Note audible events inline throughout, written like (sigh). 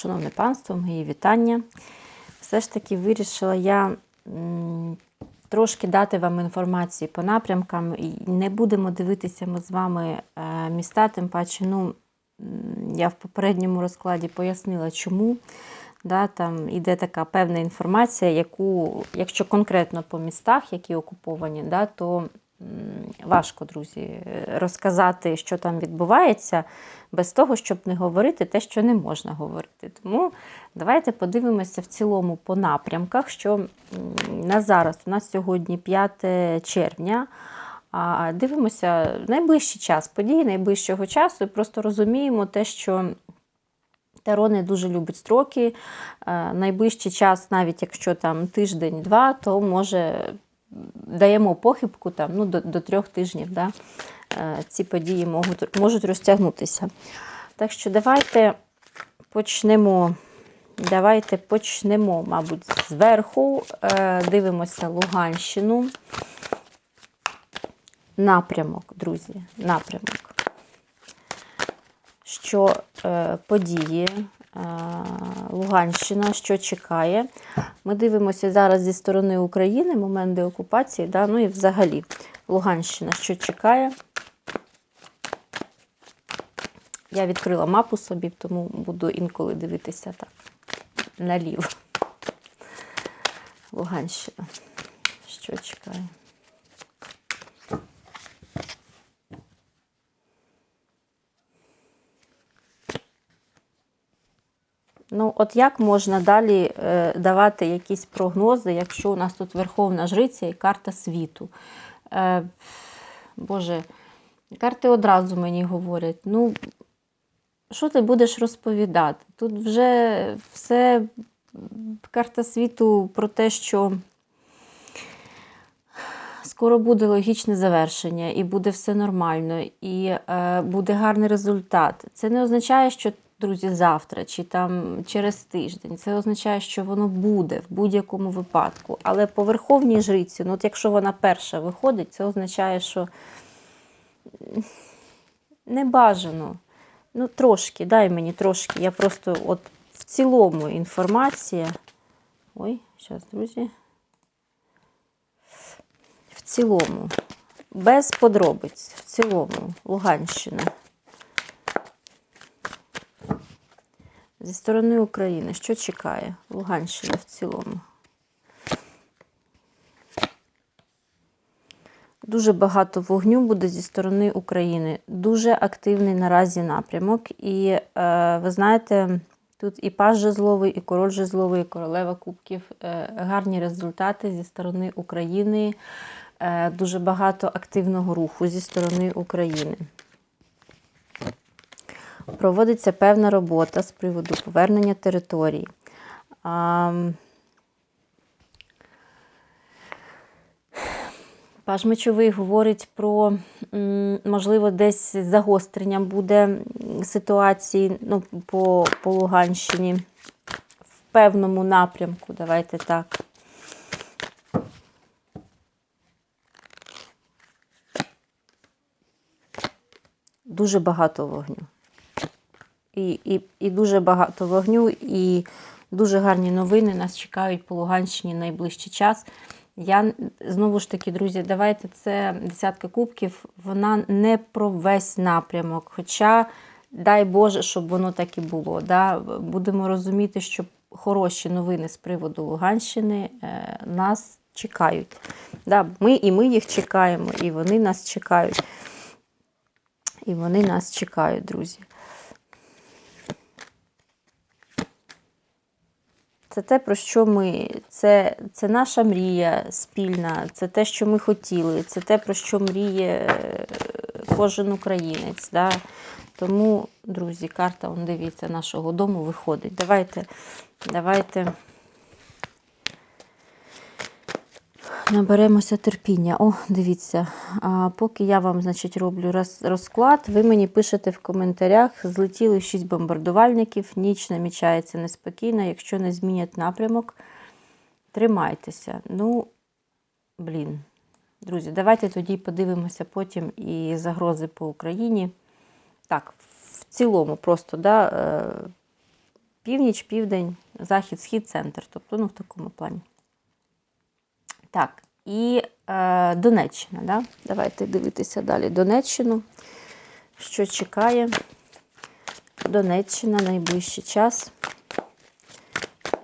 Шановне панство, мої вітання. Все ж таки вирішила я трошки дати вам інформації по напрямкам. Не будемо дивитися ми з вами е, міста, тим паче, ну, я в попередньому розкладі пояснила, чому. Да, там іде така певна інформація, яку, якщо конкретно по містах, які окуповані, да, то важко, друзі, розказати, що там відбувається, без того, щоб не говорити те, що не можна говорити. Тому давайте подивимося в цілому по напрямках, що на зараз у нас сьогодні 5 червня. А дивимося найближчий час, події найближчого часу, і просто розуміємо те, що Таро не дуже любить строки. Е, Найближчий час, навіть якщо там тиждень-два, то може даємо похибку там, ну, до, до трьох тижнів. Да? Е, Ці події можуть, можуть розтягнутися. Так що давайте почнемо. Давайте почнемо, мабуть, зверху. Е, Дивимося Луганщину. Напрямок, друзі, напрямок. Що е, події Луганщина, що чекає. Ми дивимося зараз зі сторони України, момент деокупації, да, ну і взагалі Луганщина, що чекає. Я відкрила мапу собі, тому буду інколи дивитися так наліво. Луганщина. Що чекає? Ну, от як можна далі е, давати якісь прогнози, якщо у нас тут Верховна Жриця і карта світу? Е, Боже, карти одразу мені говорять, ну, що ти будеш розповідати? Тут вже все карта світу про те, що скоро буде логічне завершення, і буде все нормально, і е, буде гарний результат. Це не означає, що, друзі, завтра чи там через тиждень. Це означає, що воно буде в будь-якому випадку. Але по верховній жриці, ну от якщо вона перша виходить, це означає, що не бажано. Ну, трошки, дай мені трошки. Я просто от в цілому інформація. Ой, зараз, друзі. В цілому. Без подробиць. В цілому. Луганщина. Зі сторони України. Що чекає? Луганщина в цілому. Дуже багато вогню буде зі сторони України. Дуже активний наразі напрямок. І е, ви знаєте, тут і паж жезловий, і король жезловий, і королева кубків. Е, гарні результати зі сторони України. Е, дуже багато активного руху зі сторони України. Проводиться певна робота з приводу повернення територій. А, Паж мечовий говорить про, можливо, десь загострення буде ситуації ну, по, по Луганщині в певному напрямку. Давайте так. Дуже багато вогню. І, і, і дуже багато вогню, і дуже гарні новини нас чекають по Луганщині найближчий час. Я знову ж таки, друзі, давайте це десятка кубків, вона не про весь напрямок. Хоча, дай Боже, щоб воно так і було. Да? Будемо розуміти, що хороші новини з приводу Луганщини е, нас чекають. Да? Ми І ми їх чекаємо, і вони нас чекають. І вони нас чекають, друзі. Це те, про що ми, це, це наша мрія спільна, це те, що ми хотіли, це те, про що мріє кожен українець. Да? Тому, друзі, карта, он, дивіться, нашого дому виходить. Давайте, давайте наберемося терпіння. О, дивіться, а поки я вам, значить, роблю роз, розклад, ви мені пишете в коментарях, злетіли 6 бомбардувальників, ніч намічається неспокійно, якщо не змінять напрямок, тримайтеся. Ну, блін. Друзі, давайте тоді подивимося потім і загрози по Україні. Так, в цілому, просто, да, північ, південь, захід, схід, центр. Тобто, ну, в такому плані. Так, і е, Донеччина. Да? Давайте дивитися далі Донеччину. Що чекає? Донеччина найближчий час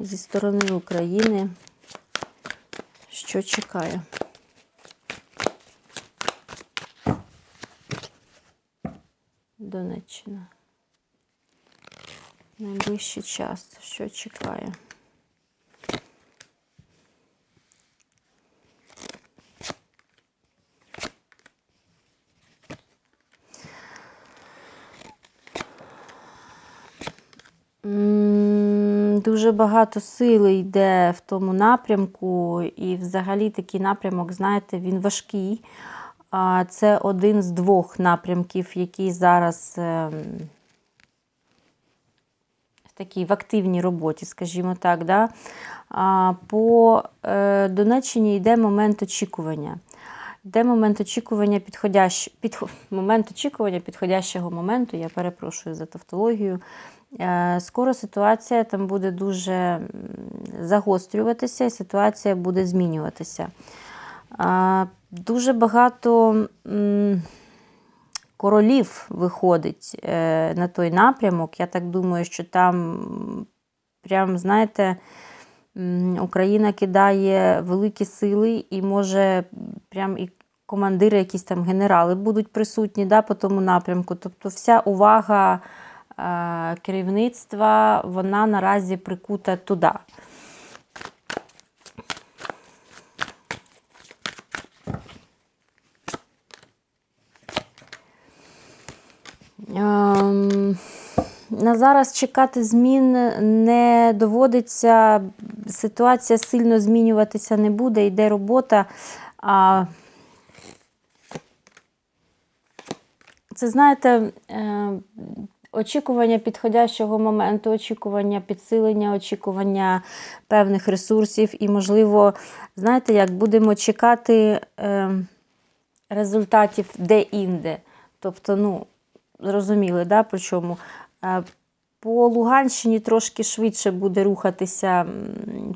зі сторони України. Що чекає? Донеччина. Найближчий час. Що чекає? Дуже багато сили йде в тому напрямку, і взагалі такий напрямок, знаєте, він важкий. Це один з двох напрямків, який зараз ем, в такій в активній роботі, скажімо так. Да? По е, Донеччині йде момент очікування. Йде момент очікування підходящ... під... момент очікування підходящого моменту, я перепрошую за тавтологію. Е, Скоро ситуація там буде дуже загострюватися, і ситуація буде змінюватися. Дуже багато королів виходить е, на той напрямок. Я так думаю, що там, прям, знаєте, Україна кидає великі сили і може прям і командири, якісь там генерали будуть присутні да, по тому напрямку. Тобто вся увага е, керівництва, вона наразі прикута туди. Ем, На зараз чекати змін не доводиться. Ситуація сильно змінюватися не буде, йде робота. Це, знаєте, е, очікування підходящого моменту, очікування підсилення, очікування певних ресурсів. І, можливо, знаєте, як будемо чекати е, результатів де-інде. Тобто, ну, зрозуміли, да, по чому. Е, По Луганщині трошки швидше буде рухатися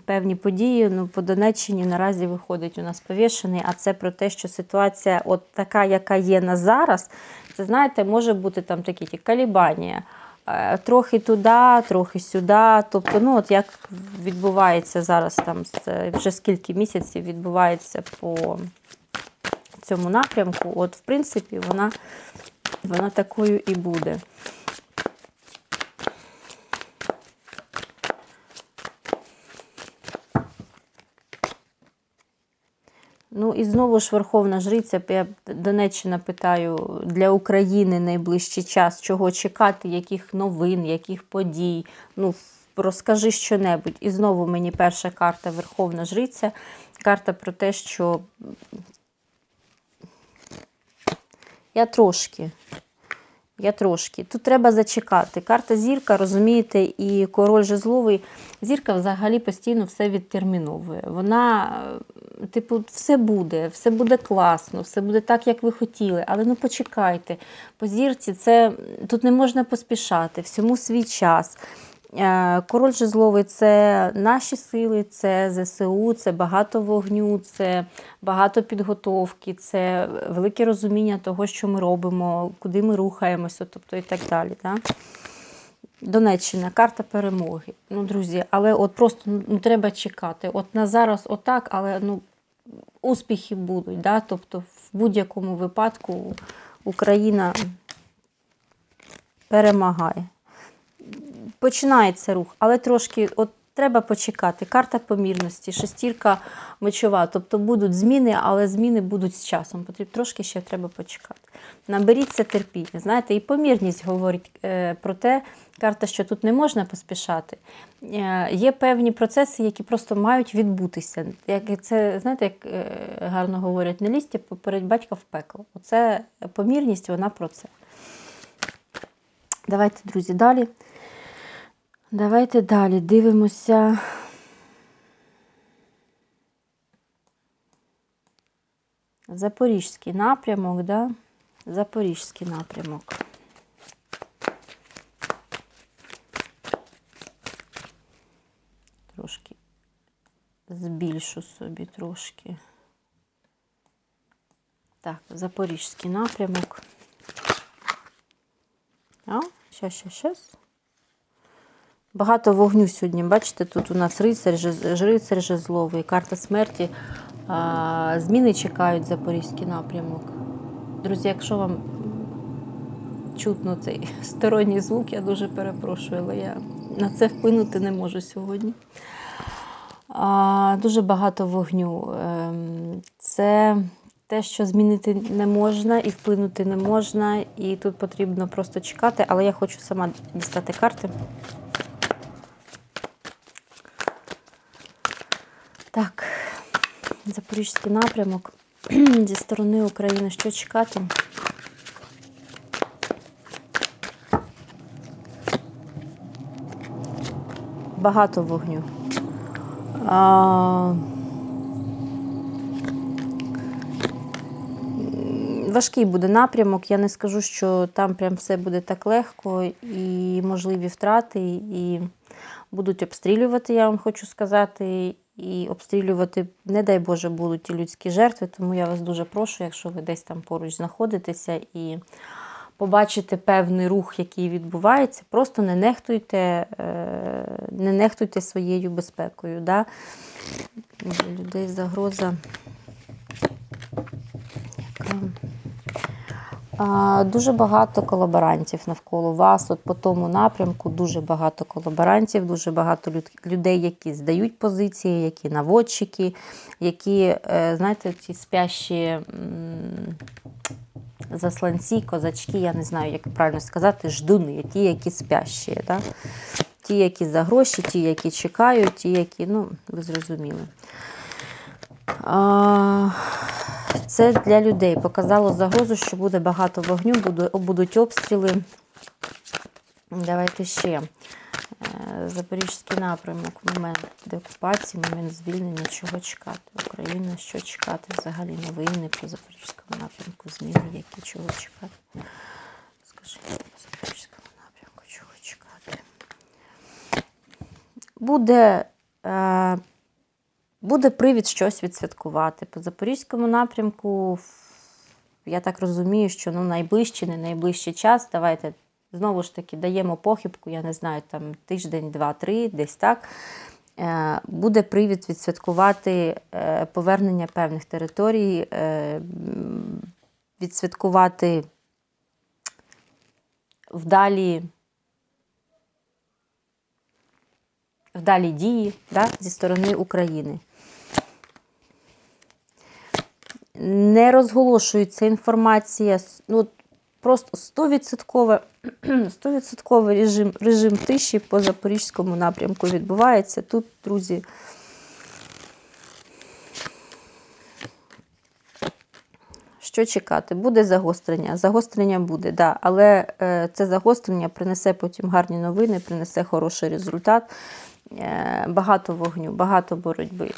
певні події. Ну, по Донеччині наразі виходить у нас повішений, а це про те, що ситуація от така, яка є на зараз, це, знаєте, може бути там такі ті калібанія. Е, Трохи туди, трохи сюди. Тобто, ну, от як відбувається зараз, там вже скільки місяців відбувається по цьому напрямку, от, в принципі, вона, вона такою і буде. І знову ж Верховна Жриця, я Донеччина питаю для України найближчий час, чого чекати, яких новин, яких подій. Ну, розкажи що-небудь. І знову мені перша карта Верховна Жриця. Карта про те, що я трошки. Я трошки. Тут треба зачекати. Карта зірка, розумієте, і король жезловий. Зірка взагалі постійно все відтерміновує. Вона, типу, все буде, все буде класно, все буде так, як ви хотіли. Але ну почекайте. По зірці це тут не можна поспішати, всьому свій час. Е, Король жезловий це наші сили, це ЗСУ, це багато вогню, це багато підготовки, це велике розуміння того, що ми робимо, куди ми рухаємося, тобто і так далі. Да? Донеччина, карта перемоги. Ну, друзі, але от просто ну, треба чекати. От на зараз отак, але ну, успіхи будуть. Да? Тобто, в будь-якому випадку Україна перемагає починається рух, але трошки от треба почекати. Карта помірності, шестірка мечова. Тобто будуть зміни, але зміни будуть з часом. Потрібно трошки ще треба почекати. Наберіться терпіння. Знаєте, і помірність говорить е, про те, карта, що тут не можна поспішати. Е, є певні процеси, які просто мають відбутися. Як це, знаєте, як е, гарно говорять, не лізьте поперед батька в пекло. Оце помірність, вона про це. Давайте, друзі, далі. Давайте далі дивимося. Запорізький напрямок, да? Запорізький напрямок. трошки збільшу собі трошки. Так, запорізький напрямок. А, щас, щас, щас. Багато вогню сьогодні. Бачите, тут у нас рицар, рицар жезловий, карта смерті. Зміни чекають запорізький напрямок. Друзі, якщо вам чутно цей (laughs) сторонній звук, я дуже перепрошую, але я на це вплинути не можу сьогодні. Дуже багато вогню. Ем, Це те, що змінити не можна і вплинути не можна, і тут потрібно просто чекати, але я хочу сама дістати карти. Так, Запорізький напрямок (clears throat) зі сторони України. Що чекати? Багато вогню. А... Важкий буде напрямок. Я не скажу, що там прям все буде так легко і можливі втрати, і будуть обстрілювати, я вам хочу сказати. І обстрілювати, не дай Боже, будуть і людські жертви. Тому я вас дуже прошу, якщо ви десь там поруч знаходитеся і побачите певний рух, який відбувається, просто не нехтуйте, е, не нехтуйте своєю безпекою. Да? Людей загроза. Яка? Дуже багато колаборантів навколо вас. От по тому напрямку дуже багато колаборантів, дуже багато людей, які здають позиції, які наводчики, які, е, знаєте, ці спящі засланці, козачки, я не знаю, як правильно сказати, ждуни, ті, які спящі. Да? Ті, які за гроші, ті, які чекають, ті, які, ну, ви зрозуміли. А, Це для людей показало загрозу, що буде багато вогню, будуть обстріли. Давайте ще. Е, Запорізький напрямок, момент деокупації, момент звільнення, чого чекати. Україна, що чекати взагалі новини по Запорізькому напрямку, зміни, які чого чекати. Скажіть, по Запорізькому напрямку, чого чекати. Буде. Е, Буде привід щось відсвяткувати. По Запорізькому напрямку, я так розумію, що ну, найближчий, не найближчий час. Давайте знову ж таки даємо похибку, я не знаю, там тиждень, два, три, десь так. Е, Буде привід відсвяткувати е, повернення певних територій, е, відсвяткувати вдалі. Вдалі дії да, зі сторони України. Не розголошується інформація, ну, просто 100%, 100% (clears throat) режим, режим тиші по Запорізькому напрямку відбувається. Тут, друзі, що чекати? Буде загострення. Загострення буде, да, але е, це загострення принесе потім гарні новини, принесе хороший результат. Е, багато вогню, багато боротьби.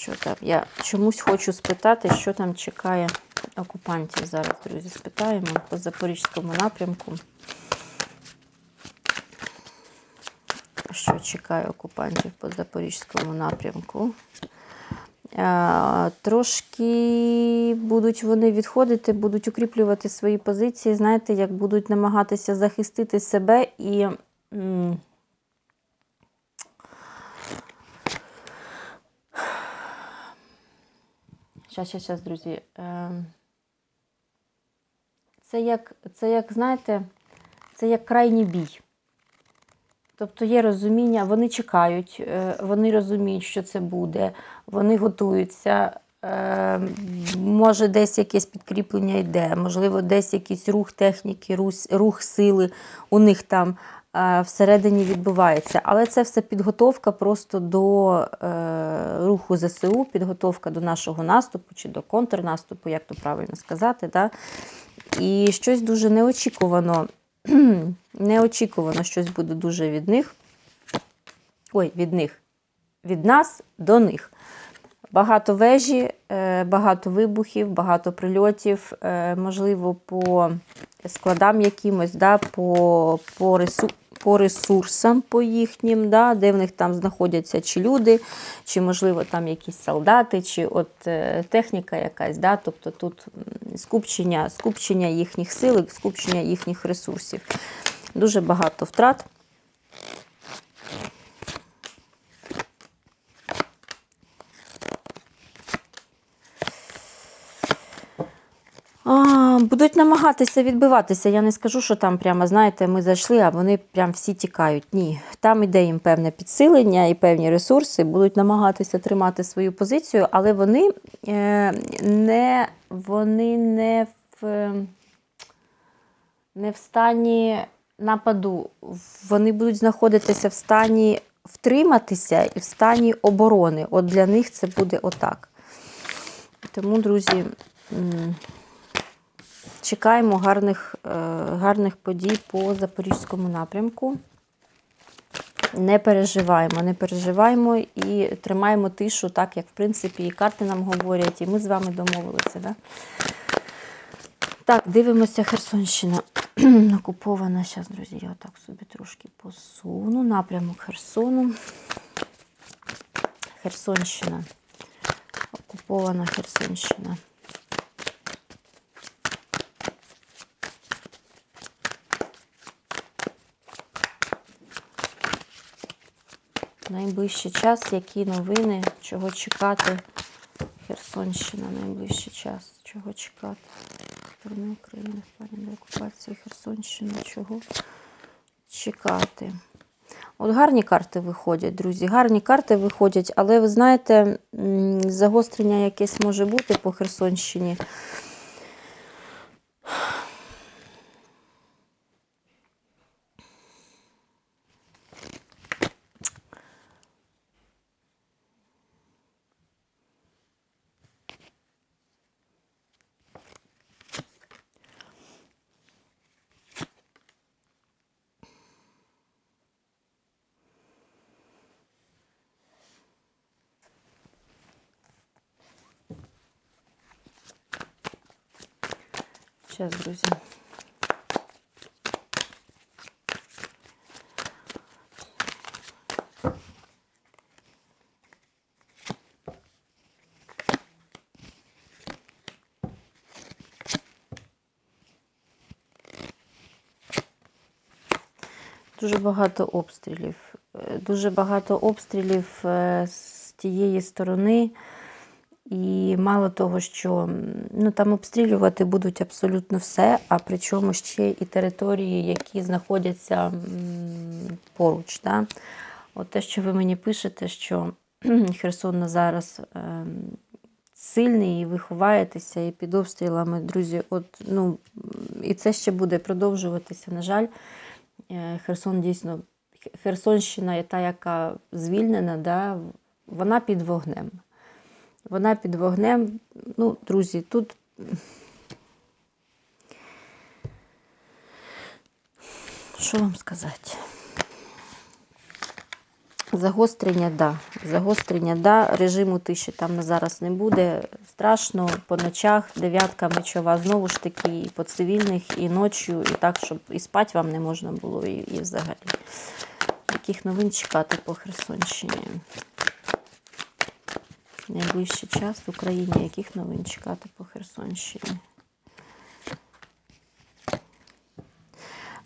Що там? Я чомусь хочу спитати, що там чекає окупантів. Зараз, друзі, спитаємо по Запорізькому напрямку. Що чекає окупантів по Запорізькому напрямку? Е, Трошки будуть вони відходити, будуть укріплювати свої позиції, знаєте, як будуть намагатися захистити себе і. Щас, щас, щас, друзі. Ем, Це як, це як, знаєте, це як крайній бій. Тобто є розуміння, вони чекають, е, вони розуміють, що це буде, вони готуються. е, Може, десь якесь підкріплення йде, можливо, десь якийсь рух техніки, рух, сили у них там всередині відбувається. Але це все підготовка просто до е, руху ЗСУ, підготовка до нашого наступу чи до контрнаступу, як то правильно сказати. Да? І щось дуже неочікувано, (clears throat) неочікувано щось буде дуже від них. Ой, від них. Від нас до них. Багато вежі, е, багато вибухів, багато прильотів, е, можливо, по складам якимось, да, по, по, ресу, по ресурсам по їхнім, да, де в них там знаходяться чи люди, чи, можливо, там якісь солдати, чи от е, техніка якась. Да, тобто тут скупчення, скупчення їхніх сил, скупчення їхніх ресурсів. Дуже багато втрат. Будуть намагатися відбиватися. Я не скажу, що там прямо, знаєте, ми зайшли, а вони прям всі тікають. Ні. Там іде їм певне підсилення і певні ресурси, будуть намагатися тримати свою позицію, але вони е, не, вони не в, не в стані нападу. Вони будуть знаходитися в стані втриматися і в стані оборони. От для них це буде отак. Тому, друзі. Чекаємо гарних, е, гарних подій по Запорізькому напрямку. Не переживаємо, не переживаємо і тримаємо тишу, так як, в принципі, і карти нам говорять, і ми з вами домовилися. Да? Так, дивимося Херсонщина. (clears throat) Окупована. Зараз, друзі, я отак собі трошки посуну. Напрямок Херсону. Херсонщина. Окупована Херсонщина. Найближчий час, які новини, чого чекати. Херсонщина, найближчий час, чого чекати. Сторони України в деокупації Херсонщини, чого чекати. От гарні карти виходять, друзі. Гарні карти виходять, але ви знаєте, загострення якесь може бути по Херсонщині. Зараз, друзі. Дуже багато обстрілів. Е, Дуже багато обстрілів е, з тієї сторони. І мало того, що ну, там обстрілювати будуть абсолютно все, а причому ще і території, які знаходяться поруч. Да? От те, що ви мені пишете, що Херсон зараз ем, сильний, і ви ховаєтеся, і під обстрілами, друзі, от, ну, і це ще буде продовжуватися, на жаль. Е, Херсон дійсно, Херсонщина та, яка звільнена, да, вона під вогнем. Вона під вогнем. Ну, друзі, тут. Що вам сказати? Загострення, да. Загострення, да. Режиму тиші там зараз не буде. Страшно по ночах, дев'ятка мечова, знову ж таки, і по цивільних, і ночі, і так, щоб і спати вам не можна було, і, і взагалі. Яких новин чекати по Херсонщині? Найближчий час в Україні яких новин чекати по Херсонщині?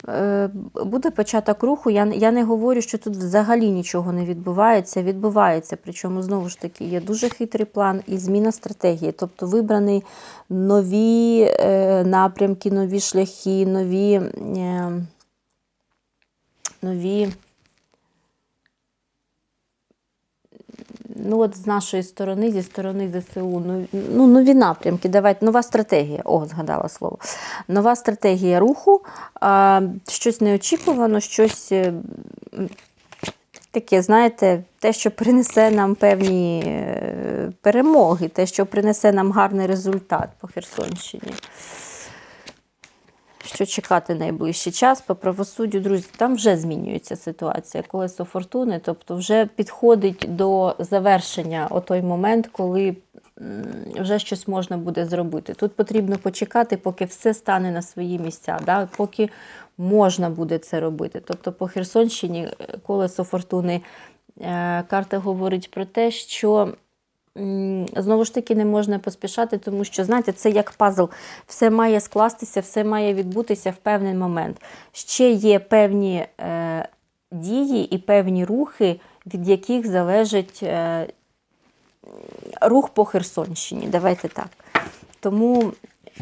Е, Буде початок руху. Я, я не говорю, що тут взагалі нічого не відбувається. Відбувається. Причому, знову ж таки, є дуже хитрий план і зміна стратегії. Тобто вибрані нові е, напрямки, нові шляхи, нові. Е, нові ну от з нашої сторони, зі сторони ЗСУ, ну, ну нові напрямки. Давайте нова стратегія. О, згадала слово. Нова стратегія руху, а, щось неочікувано, щось е, таке, знаєте, те, що принесе нам певні е, перемоги, те, що принесе нам гарний результат по Херсонщині. Що чекати найближчий час по правосуддю, друзі, там вже змінюється ситуація. Колесо фортуни, тобто вже підходить до завершення о той момент, коли вже щось можна буде зробити. Тут потрібно почекати, поки все стане на свої місця, да? поки можна буде це робити. Тобто по Херсонщині е, колесо фортуни е, карта говорить про те, що знову ж таки не можна поспішати, тому що, знаєте, це як пазл. Все має скластися, все має відбутися в певний момент. Ще є певні е, дії і певні рухи, від яких залежить е, рух по Херсонщині. Давайте так. Тому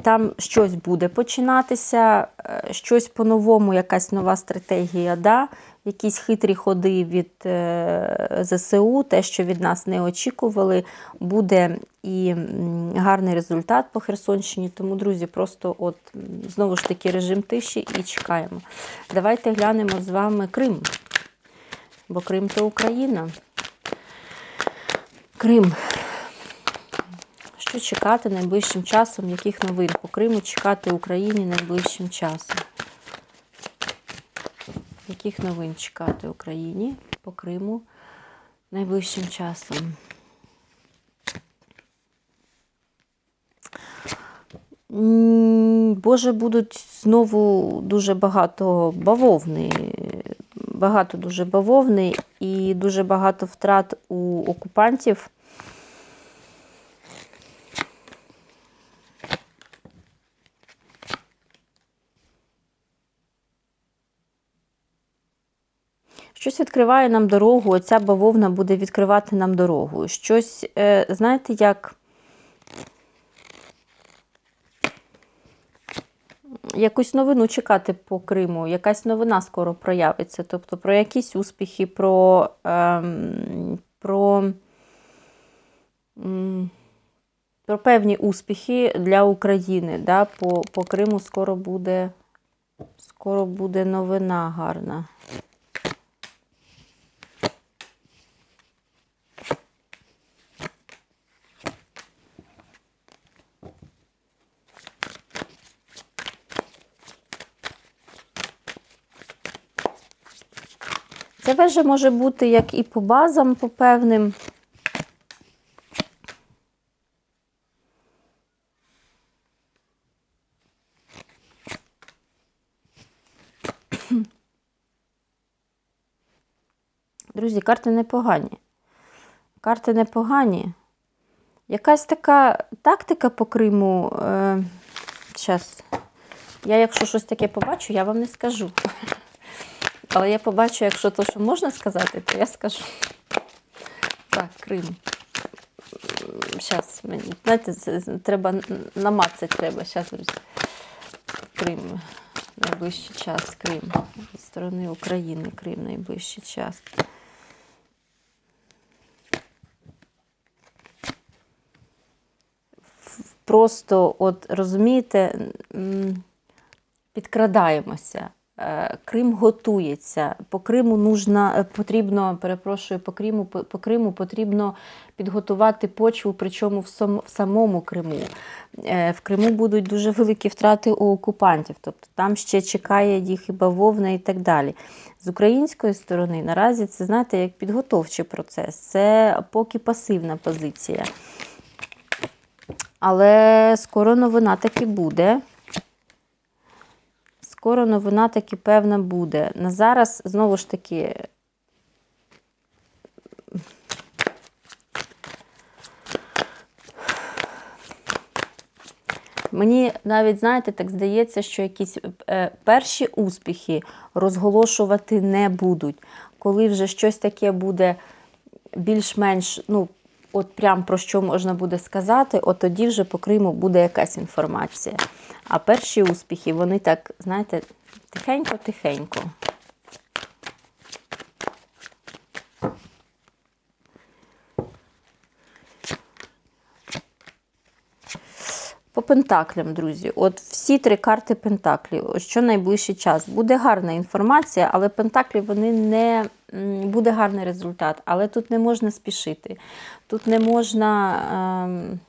там щось буде починатися, е, щось по-новому, якась нова стратегія, да? Якісь хитрі ходи від е, ЗСУ, те, що від нас не очікували, буде і гарний результат по Херсонщині. Тому, друзі, просто от знову ж таки режим тиші і чекаємо. Давайте глянемо з вами Крим. Бо Крим то Україна. Крим. Що чекати найближчим часом? Яких новин по Криму чекати Україні найближчим часом? Яких новин чекати Україні по Криму найближчим часом? Боже, будуть знову дуже багато бавовни. Багато дуже бавовни і дуже багато втрат у окупантів. Щось відкриває нам дорогу, оця бавовна буде відкривати нам дорогу. Щось, е, знаєте, як якусь новину чекати по Криму, якась новина скоро проявиться. Тобто про якісь успіхи, про, ем, про, м, про певні успіхи для України. Да? По, по Криму скоро буде, скоро буде новина гарна. Це вежа може бути як і по базам, по певним. Друзі, карти непогані. Карти непогані. Якась така тактика по Криму. Е, Зараз. Я, якщо щось таке побачу, я вам не скажу. Але я побачу, якщо то, що можна сказати, то я скажу. Так, Крим. Зараз мені. Знаєте, треба намацати треба. Зараз. Крим. Найближчий час. Крим. Зі сторони України. Крим найближчий час. Просто, от розумієте, підкрадаємося. Е, Крим готується. По Криму нужна, е, потрібно, перепрошую, по Криму, по, по Криму потрібно підготувати почву, причому в, сам, в самому Криму. Е, В Криму будуть дуже великі втрати у окупантів, тобто там ще чекає їх і бавовна і так далі. З української сторони наразі це, знаєте, як підготовчий процес, це поки пасивна позиція. Але скоро новина таки буде. Скоро новина таки певна буде. На зараз, знову ж таки, мені навіть, знаєте, так здається, що якісь е, перші успіхи розголошувати не будуть. Коли вже щось таке буде більш-менш, ну, от прям про що можна буде сказати, от тоді вже по Криму буде якась інформація. А перші успіхи, вони так, знаєте, тихенько-тихенько. По пентаклям, друзі, от всі три карти пентаклів, що найближчий час. Буде гарна інформація, але пентаклі вони не буде гарний результат. Але тут не можна спішити. Тут не можна. Ем,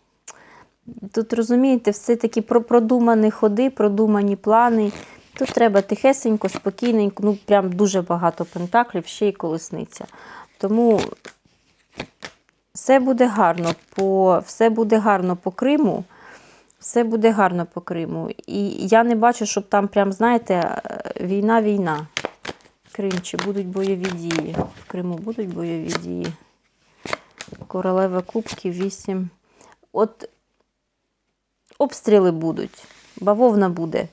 Тут розумієте, все такі про- продумані ходи, продумані плани. Тут треба тихесенько, спокійненько, ну прям дуже багато пентаклів, ще й колесниця. Тому все буде гарно по, все буде гарно по Криму. Все буде гарно по Криму. І я не бачу, щоб там, прям, знаєте, війна-війна. Крим, чи будуть бойові дії? В Криму будуть бойові дії. Королева Кубків 8. От обстріли будуть, бавовна буде.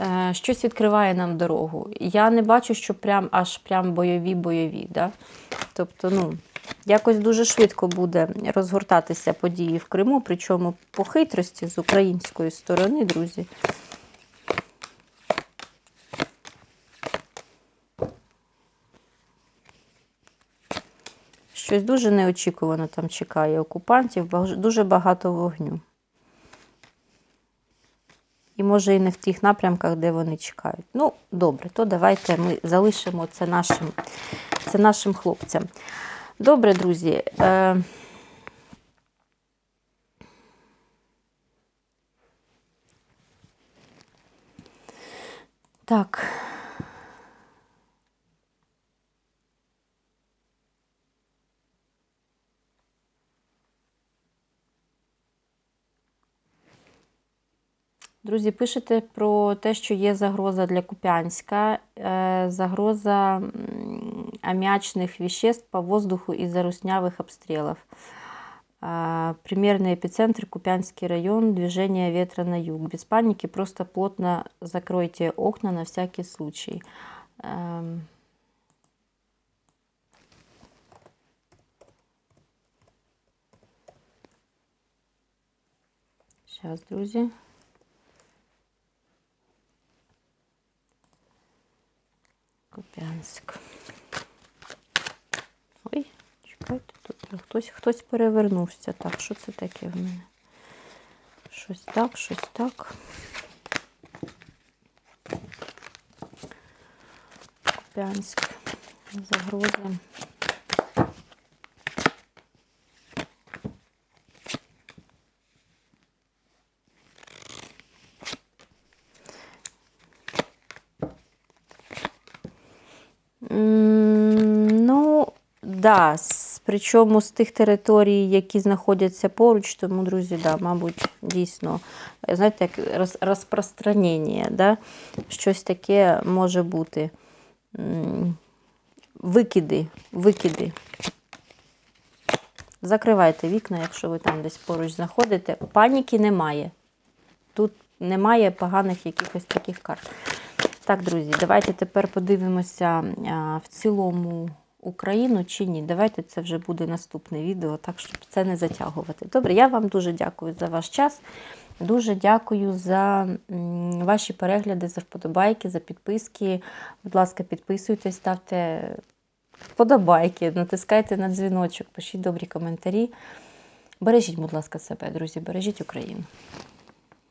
Е, Щось відкриває нам дорогу. Я не бачу, що прям аж прям бойові бойові. Да? Тобто, ну, якось дуже швидко буде розгортатися події в Криму, причому по хитрості з української сторони, друзі. Щось дуже неочікувано там чекає окупантів, дуже багато вогню. І може і не в тих напрямках, де вони чекають. Ну, добре, то давайте ми залишимо це нашим, це нашим хлопцям. Добре, друзі. Е... Так. Друзі, пишете про те, що є загроза для Куп'янська, е, загроза аммиачных веществ по воздуху из-за руснявых обстрелов. А, Примерный эпицентр Купянский район, движение ветра на юг. Без паники, просто плотно закройте окна на всякий случай. Ем, Сейчас, друзі. Куп'янськ. Тут хтось, хтось перевернувся. Так, що це таке в мене? Щось так, щось так. Куп'янськ. Загрози. М, Ну, да, причому з тих територій, які знаходяться поруч, тому, друзі, да, мабуть, дійсно, е, знаєте, як розпространення, да? щось таке може бути. Викиди, викиди. Закривайте вікна, якщо ви там десь поруч знаходите. Паніки немає. Тут немає поганих якихось таких карт. Так, друзі, давайте тепер подивимося в цілому Україну чи ні. Давайте це вже буде наступне відео, так щоб це не затягувати. Добре, я вам дуже дякую за ваш час. Дуже дякую за ваші перегляди, за вподобайки, за підписки. Будь ласка, підписуйтесь, ставте вподобайки, натискайте на дзвіночок, пишіть добрі коментарі. Бережіть, будь ласка, себе, друзі, бережіть Україну.